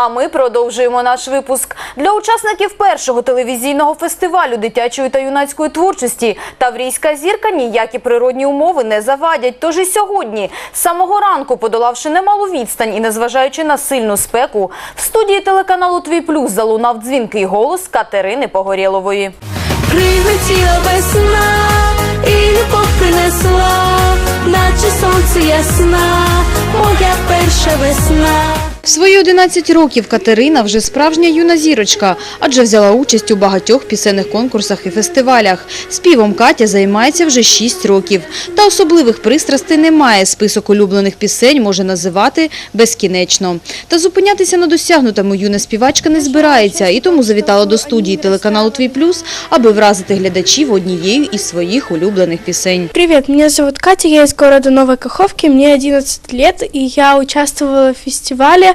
А ми продовжуємо наш випуск. Для учасників першого телевізійного фестивалю дитячої та юнацької творчості Таврійська зірка ніякі природні умови не завадять. Тож і сьогодні, з самого ранку, подолавши немалу відстань і незважаючи на сильну спеку, в студії телеканалу Твій Плюс залунав дзвінкий голос Катерини Погорєлової. Прилетіла весна і любов принесла, наче сонце ясна, моя перша весна. В свої 11 років Катерина вже справжня юна зірочка, адже взяла участь у багатьох пісенних конкурсах і фестивалях. Співом Катя займається вже 6 років. Та особливих пристрастей немає. Список улюблених пісень може називати безкінечно. Та зупинятися на досягнутому юна співачка не збирається і тому завітала до студії телеканалу «Твій плюс», аби вразити глядачів однією із своїх улюблених пісень. Привет, меня зовут Катя, я из города Новой Каховки, мне 11 лет, и я участвовала в фестивале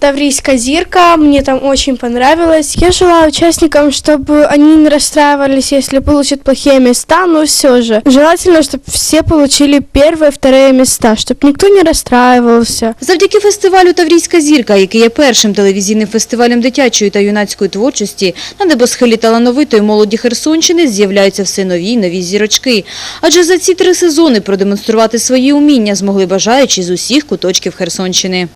Таврийская зирка, мне там очень понравилось. Я желаю участникам, чтобы они не расстраивались, если получат плохие места, но все же. Желательно, чтобы все получили первые, вторые места, чтобы никто не расстраивался. Завдяки фестивалю «Таврійська зірка», який є першим телевізійним фестивалем дитячої та юнацької творчості, на небосхилі талановитої молоді Херсонщини з'являються все нові й нові зірочки. Адже за ці три сезони продемонструвати свої уміння змогли бажаючі з усіх куточків Херсонщини.